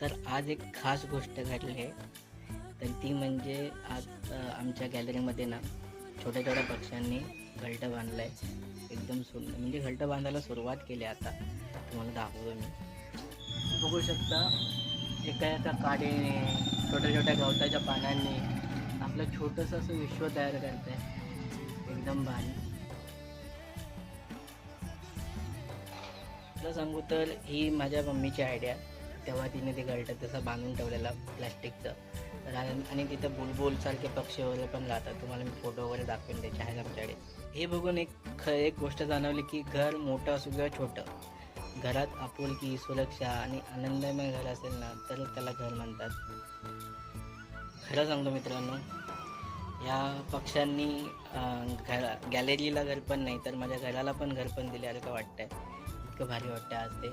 तर आज एक खास गोष्ट घडली आहे. तर ती म्हणजे आज आमच्या गॅलरीमध्ये ना छोट्या छोट्या पक्ष्यांनी घलटं बांधलं आहे एकदम सुंदर म्हणजे घलटं बांधायला सुरुवात केली आता. तुम्हाला दाखवतो मी. बघू शकता एका एका काडीने छोट्या छोट्या गवताच्या पानांनी आपलं छोटंसं असं विश्व तयार करत आहे एकदम भारी. सांगू तर ही माझ्या मम्मीची आयडिया तेव्हा तिने ते गळटं तसं बांधून ठेवलेलं प्लॅस्टिकचं. तर आणि तिथं बुलबुल सारखे पक्षी वगैरे पण राहतात. तुम्हाला मी फोटो वगैरे दाखवेन त्याचे आहेत आमच्याकडे. हे बघून एक ख एक गोष्ट जाणवली की घर मोठं असू किंवा छोटं घरात आपुलकी सुरक्षा आणि आनंदमय घर असेल ना तर त्याला घर म्हणतात. खरं सांगतो मित्रांनो या पक्ष्यांनी घरा घर गॅलरीला घर पण नाही तर माझ्या घराला पण घर पण दिल्यासारखं वाटतंय. इतकं भारी वाटतं आज ते.